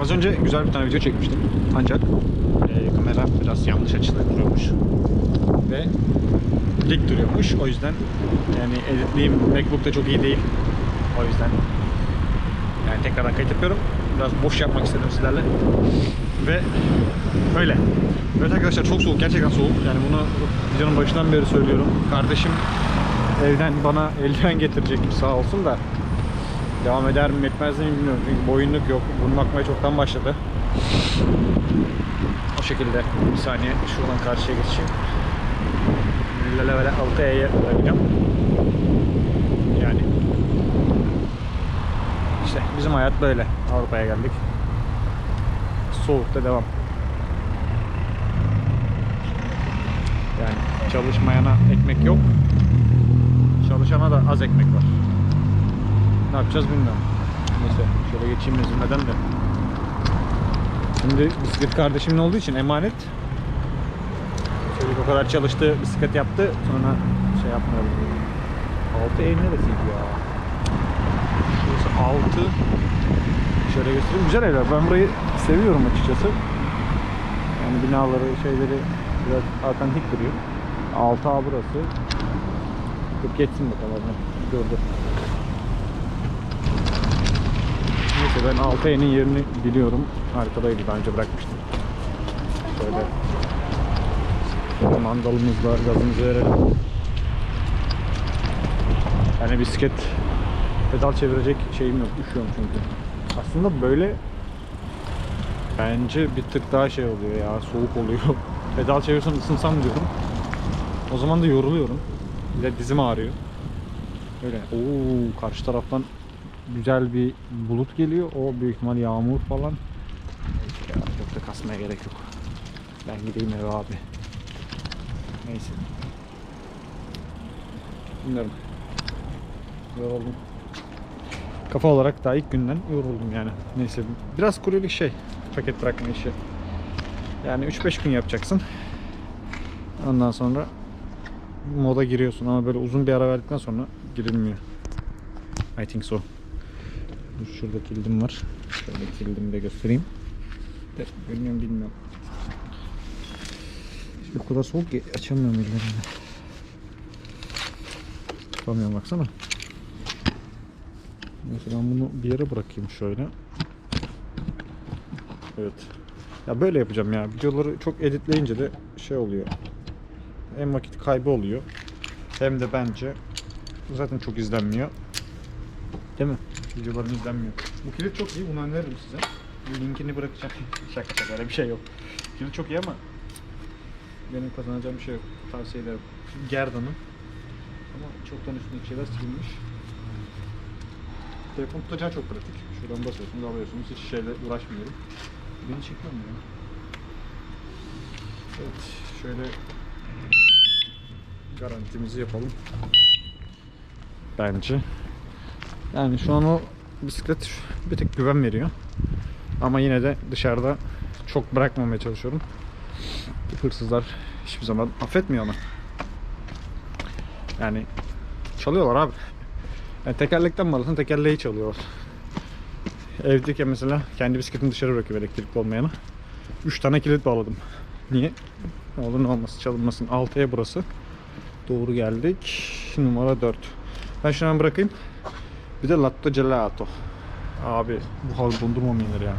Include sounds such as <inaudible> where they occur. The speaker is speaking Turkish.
Az önce güzel bir tane video çekmiştim. Ancak e, kamera biraz yanlış açıda duruyormuş. Ve dik duruyormuş. O yüzden yani editleyim Macbook'ta çok iyi değil. O yüzden yani tekrardan kayıt yapıyorum. Biraz boş yapmak istedim sizlerle. Ve öyle. Evet arkadaşlar çok soğuk. Gerçekten soğuk. Yani bunu videonun başından beri söylüyorum. Kardeşim evden bana eldiven getirecek sağ olsun da devam eder mi etmez mi bilmiyorum. Çünkü boyunluk yok. Burun akmaya çoktan başladı. O şekilde bir saniye şuradan karşıya geçeyim. Lele böyle 6E'ye koyacağım. Yani işte bizim hayat böyle. Avrupa'ya geldik. Soğukta devam. Yani çalışmayana ekmek yok. Çalışana da az ekmek var. Ne yapacağız bilmiyorum. Neyse şöyle geçeyim ezilmeden de. Şimdi bisiklet kardeşimin olduğu için emanet. Çocuk o kadar çalıştı, bisiklet yaptı. Sonra şey yapmayalım. 6 ev neresiydi ya? Şurası 6. Şöyle göstereyim. Güzel evler. Ben burayı seviyorum açıkçası. Yani binaları, şeyleri biraz otantik duruyor. 6A burası. Dur geçsin bakalım. Dur dur. Neyse ben 6E'nin yerini biliyorum. Arkadaydı daha önce bırakmıştım. Şöyle mandalımızla gazımızı verelim. Yani bisiklet pedal çevirecek şeyim yok. Üşüyorum çünkü. Aslında böyle bence bir tık daha şey oluyor ya. Soğuk oluyor. <laughs> pedal çevirsem ısınsam diyorum. O zaman da yoruluyorum. Bir de dizim ağrıyor. Öyle. Oo karşı taraftan güzel bir bulut geliyor. O büyük ihtimal yağmur falan. Neyse ya, çok da kasmaya gerek yok. Ben gideyim eve abi. Neyse. Bilmiyorum. Yoruldum. Kafa olarak daha ilk günden yoruldum yani. Neyse biraz kuryelik şey. Paket bırakma işi. Yani 3-5 gün yapacaksın. Ondan sonra moda giriyorsun ama böyle uzun bir ara verdikten sonra girilmiyor. I think so. Şurada kildim var. Şöyle kilidimi de göstereyim. De, görünüyor bilmiyorum. O kadar soğuk ki açamıyorum ellerimle. Tutamıyorum baksana. Neyse ben bunu bir yere bırakayım şöyle. Evet. Ya böyle yapacağım ya. Videoları çok editleyince de şey oluyor. Hem vakit kaybı oluyor. Hem de bence zaten çok izlenmiyor. Değil mi? Videoların izlenmiyor. Bu kilit çok iyi. Bunu öneririm size. Linkini bırakacağım. <laughs> şaka şaka öyle bir şey yok. Kilit çok iyi ama benim kazanacağım bir şey yok. Tavsiye ederim. Gerdan'ın. Ama çoktan üstündeki şeyler silinmiş. Telefon tutacağı çok pratik. Şuradan basıyorsunuz, alıyorsunuz. Hiç şeyle uğraşmıyorum. Beni çekmiyor mu ya? Evet, şöyle garantimizi yapalım. Bence. Yani şu an o bisiklet bir tek güven veriyor. Ama yine de dışarıda çok bırakmamaya çalışıyorum. Hırsızlar hiçbir zaman affetmiyor onu. Yani çalıyorlar abi. Yani tekerlekten mi alırsın tekerleği çalıyorlar. Evdeyken mesela kendi bisikletimi dışarı bırakıyorum elektrikli olmayanı. 3 tane kilit bağladım. Niye? Ne olur ne olmaz çalınmasın. 6'ya burası. Doğru geldik. Numara 4. Ben şunu bırakayım. Bir de latte gelato. Abi bu hal dondurma mı yenir ya?